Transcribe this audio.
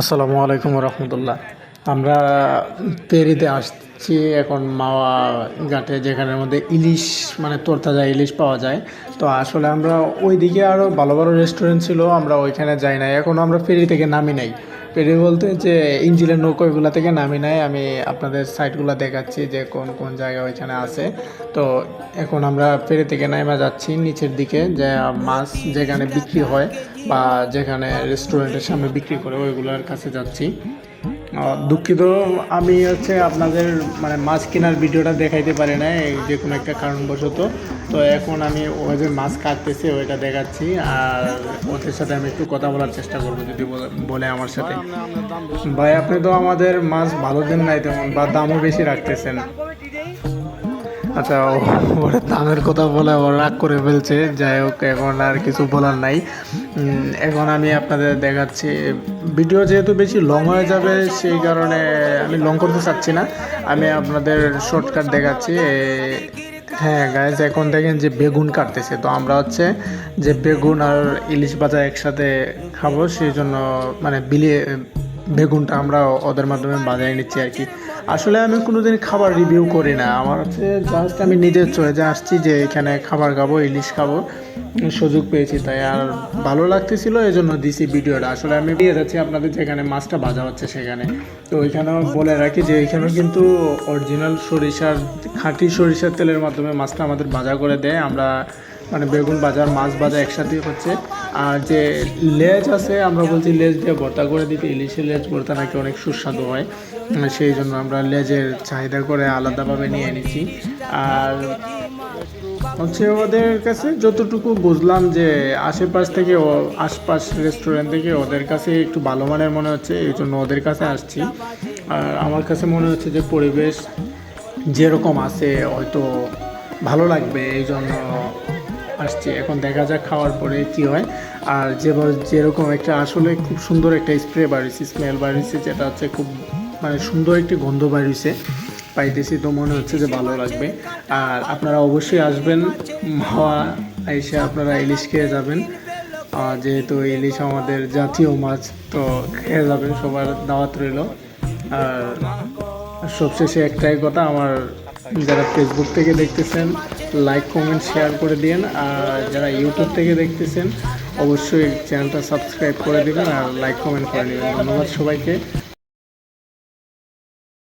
আসসালামু আলাইকুম রহমতুল্লাহ আমরা পেরিতে আসছি এখন মাওয়া ঘাটে, যেখানের মধ্যে ইলিশ মানে তোরতাজা ইলিশ পাওয়া যায়। তো আসলে আমরা ওইদিকে আরও ভালো ভালো রেস্টুরেন্ট ছিল, আমরা ওইখানে যাই নাই। এখন আমরা ফেরি থেকে নামি নাই। ফেরি বলতে যে ইঞ্জিনের নৌকো নৌকোগুলো থেকে নামি নাই, আমি আপনাদের সাইটগুলো দেখাচ্ছি যে কোন কোন জায়গা ওইখানে আছে। তো এখন আমরা ফেরি থেকে নামা যাচ্ছি নিচের দিকে, যে মাছ যেখানে বিক্রি হয় বা যেখানে রেস্টুরেন্টের সামনে বিক্রি করে ওইগুলোর কাছে যাচ্ছি। দুঃখিত, আমি হচ্ছে আপনাদের মানে মাছ কেনার ভিডিওটা দেখাইতে পারি না যে কোনো একটা কারণবশত। তো এখন আমি ওই যে মাছ কাটতেছে, ওইটা দেখাচ্ছি, আর ওদের সাথে আমি একটু কথা বলার চেষ্টা করব যদি বলে আমার সাথে। ভাই, আপনি তো আমাদের মাছ ভালো দিন নাই তেমন, বা দামও বেশি রাখতেছেন। আচ্ছা ওর দামের কথা বলে ও রাগ করে ফেলছে। যাই হোক, এখন আর কিছু বলার নাই। এখন আমি আপনাদের দেখাচ্ছি, ভিডিও যেহেতু বেশি লং হয়ে যাবে, সেই কারণে আমি লং করতে চাচ্ছি না। আমি আপনাদের শর্টকাট দেখাচ্ছি। হ্যাঁ গাইজ এখন দেখেন যে বেগুন কাটতেছে। তো আমরা হচ্ছে যে বেগুন আর ইলিশ ভাজা একসাথে খাব, সেই জন্য মানে বিলিয়ে বেগুনটা আমরা ওদের মাধ্যমে বাজারে নিচ্ছি আর কি। আসলে আমি কোনোদিন খাবার রিভিউ করি না। আমার হচ্ছে জাস্ট আমি নিজের চয়েছে আসছি যে এখানে খাবার খাব, ইলিশ খাব, সুযোগ পেয়েছি তাই আর ভালো লাগতেছিল এই জন্য দিছি ভিডিওটা। আসলে আমি দিয়ে যাচ্ছি আপনাদের যেখানে মাছটা ভাজা হচ্ছে সেখানে। তো ওইখানেও বলে রাখি যে এখানেও কিন্তু অরিজিনাল সরিষার, খাঁটি সরিষার তেলের মাধ্যমে মাছটা আমাদের ভাজা করে দেয়। আমরা মানে বেগুন বাজার, মাছ ভাজা একসাথে হচ্ছে। আর যে লেজ আছে, আমরা বলছি লেজ দিয়ে ভর্তা করে দিতে, ইলিশের লেজ ভর্তা নাকি অনেক সুস্বাদু হয়। সেই জন্য আমরা লেজের চাহিদা করে আলাদাভাবে নিয়ে এনেছি। আর হচ্ছে ওদের কাছে যতটুকু বুঝলাম যে আশেপাশ থেকে ও, আশপাশ রেস্টুরেন্ট থেকে ওদের কাছে একটু ভালো মানের মনে হচ্ছে, এই জন্য ওদের কাছে আসছি। আর আমার কাছে মনে হচ্ছে যে পরিবেশ যেরকম আছে, হয়তো ভালো লাগবে, এই জন্য আসছি। এখন দেখা যাক খাওয়ার পরে কি হয়। আর যে যেরকম একটা আসলে খুব সুন্দর একটা স্প্রে বাড়িছে স্মেল বাড়িছে যেটা হচ্ছে খুব মানে সুন্দর একটি গন্ধ বাড়িছে পাইতেছি। তো মনে হচ্ছে যে ভালো লাগবে। আর আপনারা অবশ্যই আসবেন, মাওয়া এসে আপনারা ইলিশ খেয়ে যাবেন। যেহেতু ইলিশ আমাদের জাতীয় মাছ, তো খেয়ে যাবেন, সবার দাওয়াত রইল। আর সবশেষে একটাই কথা, আমার যারা ফেসবুক থেকে দেখতেছেন লাইক কমেন্ট শেয়ার করে দিন আর যারা ইউটিউব থেকে দেখতেছেন, অবশ্যই চ্যানেলটা সাবস্ক্রাইব করে দেবেন আর লাইক কমেন্ট করে নেবেন ধন্যবাদ সবাইকে।